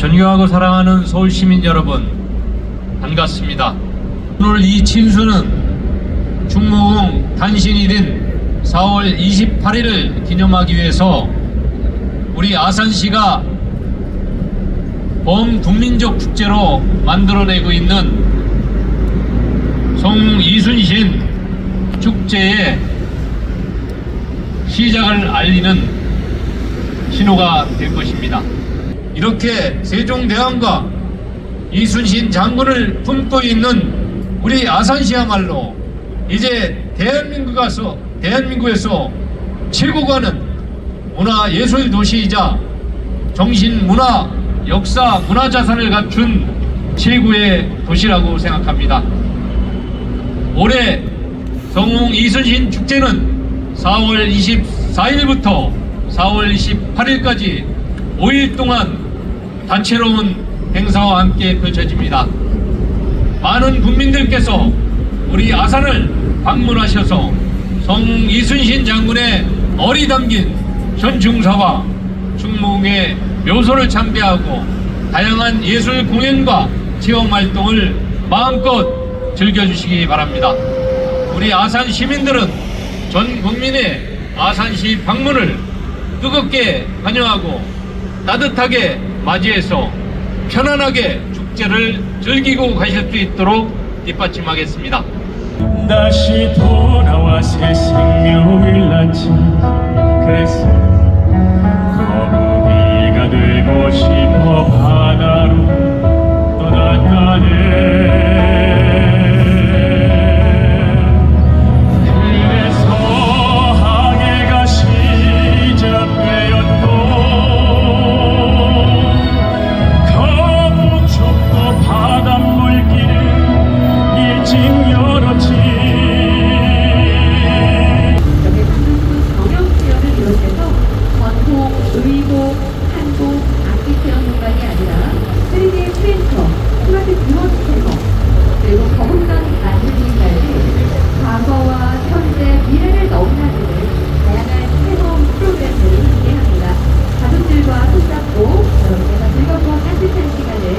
존경하고 사랑하는 서울 시민 여러분, 반갑습니다. 오늘 이 친수는 충무공 단신일인 4월 28일을 기념하기 위해서 우리 아산시가 범국민적 축제로 만들어내고 있는 송이순신 축제의 시작을 알리는 신호가 될 것입니다. 이렇게 세종대왕과 이순신 장군을 품고 있는 우리 아산시야말로 이제 대한민국에서 대한민국에서 최고 가는 문화 예술 도시이자 정신 문화 역사 문화 자산을 갖춘 최고의 도시라고 생각합니다. 올해 성웅 이순신 축제는 4월 24일부터 4월 28일까지 5일 동안 다채로운 행사와 함께 펼쳐집니다. 많은 국민들께서 우리 아산을 방문하셔서 성웅 이순신 장군의 어리 담긴 현중사와 충무공의 묘소를 참배하고 다양한 예술 공연과 체험 활동을 마음껏 즐겨주시기 바랍니다. 우리 아산 시민들은 전 국민의 아산시 방문을 뜨겁게 환영하고 따뜻하게 맞이해서 편안하게 축제를 즐기고 가실 수 있도록 뒷받침하겠습니다. 다시 돌아와 새 생명을 낳지